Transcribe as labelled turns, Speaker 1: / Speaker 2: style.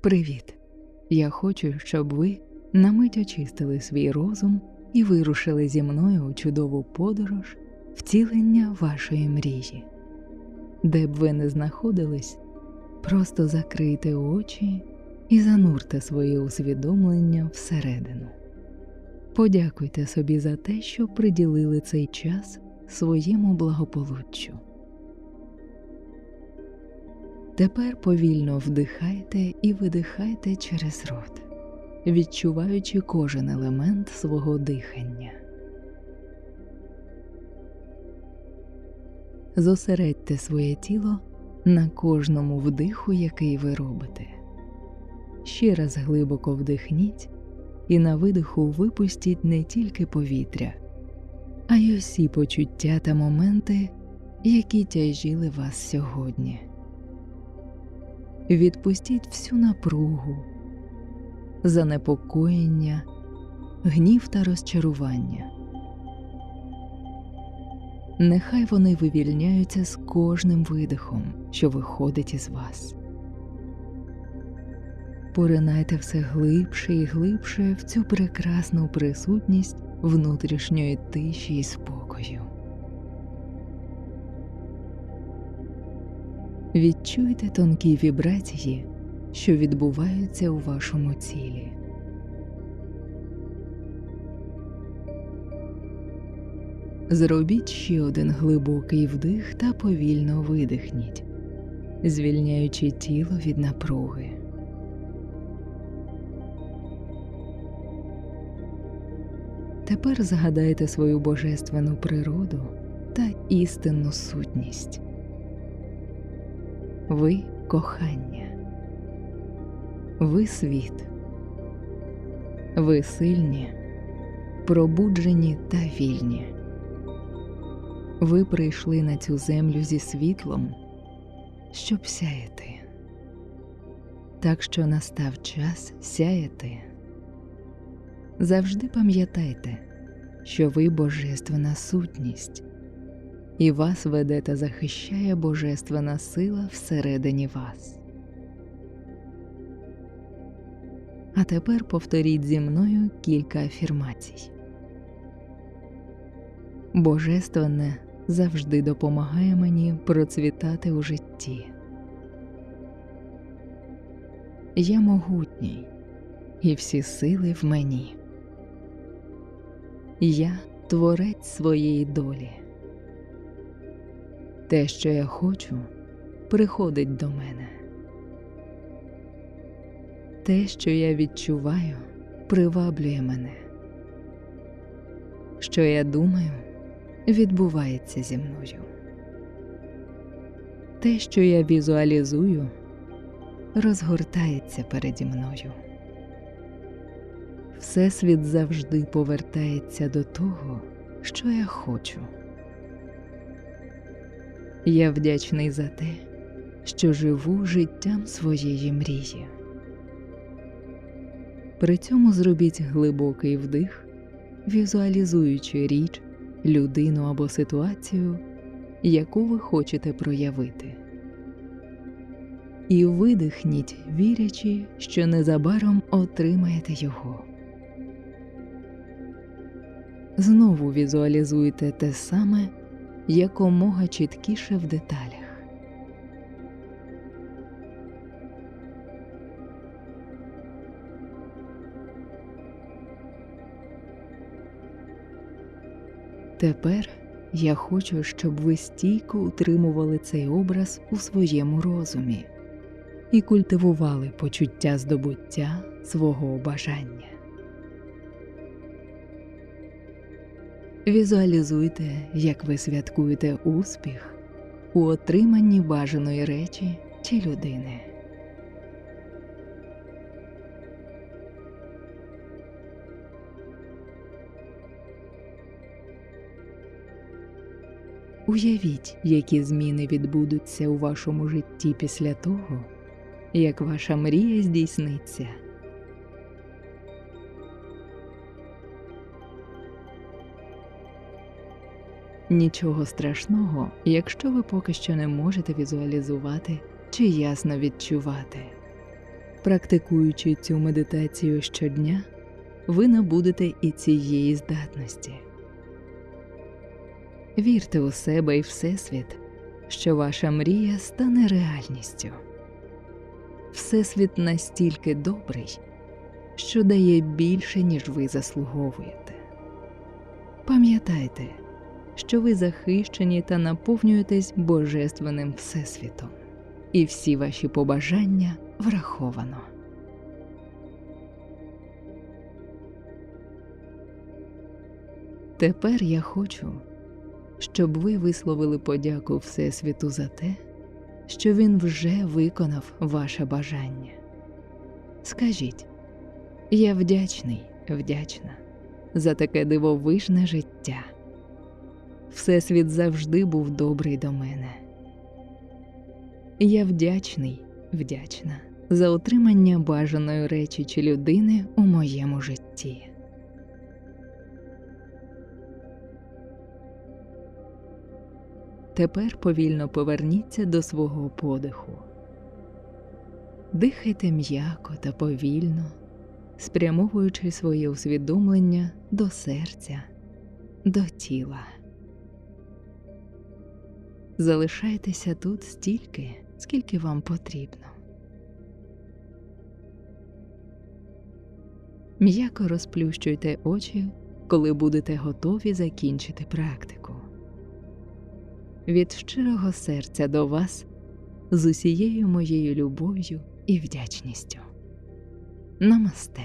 Speaker 1: Привіт! Я хочу, щоб ви на мить очистили свій розум і вирушили зі мною у чудову подорож втілення вашої мрії. Де б ви не знаходились, просто закрийте очі і занурте своє усвідомлення всередину. Подякуйте собі за те, що приділили цей час своєму благополуччю. Тепер повільно вдихайте і видихайте через рот, відчуваючи кожен елемент свого дихання. Зосередьте своє тіло на кожному вдиху, який ви робите. Ще раз глибоко вдихніть і на видиху випустіть не тільки повітря, а й усі почуття та моменти, які тяжіли вас сьогодні. Відпустіть всю напругу, занепокоєння, гнів та розчарування. Нехай вони вивільняються з кожним видихом, що виходить із вас. Поринайте все глибше і глибше в цю прекрасну присутність внутрішньої тиші і спокою. Відчуйте тонкі вібрації, що відбуваються у вашому тілі. Зробіть ще один глибокий вдих та повільно видихніть, звільняючи тіло від напруги. Тепер згадайте свою божественну природу та істинну сутність. Ви кохання, ви світ, ви сильні, пробуджені та вільні. Ви прийшли на цю землю зі світлом, щоб сяяти. Так що настав час сяяти. Завжди пам'ятайте, що ви божественна сутність, і вас веде та захищає божественна сила всередині вас. А тепер повторіть зі мною кілька афірмацій. Божественне завжди допомагає мені процвітати у житті. Я могутній, і всі сили в мені. Я творець своєї долі. Те, що я хочу, приходить до мене. Те, що я відчуваю, приваблює мене. Що я думаю, відбувається зі мною. Те, що я візуалізую, розгортається переді мною. Всесвіт завжди повертається до того, що я хочу. Я вдячний за те, що живу життям своєї мрії. При цьому зробіть глибокий вдих, візуалізуючи річ, людину або ситуацію, яку ви хочете проявити. І видихніть, вірячи, що незабаром отримаєте його. Знову візуалізуйте те саме якомога чіткіше в деталях. Тепер я хочу, щоб ви стійко утримували цей образ у своєму розумі і культивували почуття здобуття свого бажання. Візуалізуйте, як ви святкуєте успіх у отриманні бажаної речі чи людини. Уявіть, які зміни відбудуться у вашому житті після того, як ваша мрія здійсниться. Нічого страшного, якщо ви поки що не можете візуалізувати чи ясно відчувати. Практикуючи цю медитацію щодня, ви набудете і цієї здатності. Вірте у себе і Всесвіт, що ваша мрія стане реальністю. Всесвіт настільки добрий, що дає більше, ніж ви заслуговуєте. Пам'ятайте, що ви захищені та наповнюєтесь Божественним Всесвітом, і всі ваші побажання враховано. Тепер я хочу, щоб ви висловили подяку Всесвіту за те, що він вже виконав ваше бажання. Скажіть, я вдячний, вдячна за таке дивовижне життя. Всесвіт завжди був добрий до мене. Я вдячний, вдячна за отримання бажаної речі чи людини у моєму житті. Тепер повільно поверніться до свого подиху. Дихайте м'яко та повільно, спрямовуючи своє усвідомлення до серця, до тіла. Залишайтеся тут стільки, скільки вам потрібно. М'яко розплющуйте очі, коли будете готові закінчити практику. Від щирого серця до вас з усією моєю любов'ю і вдячністю. Намасте.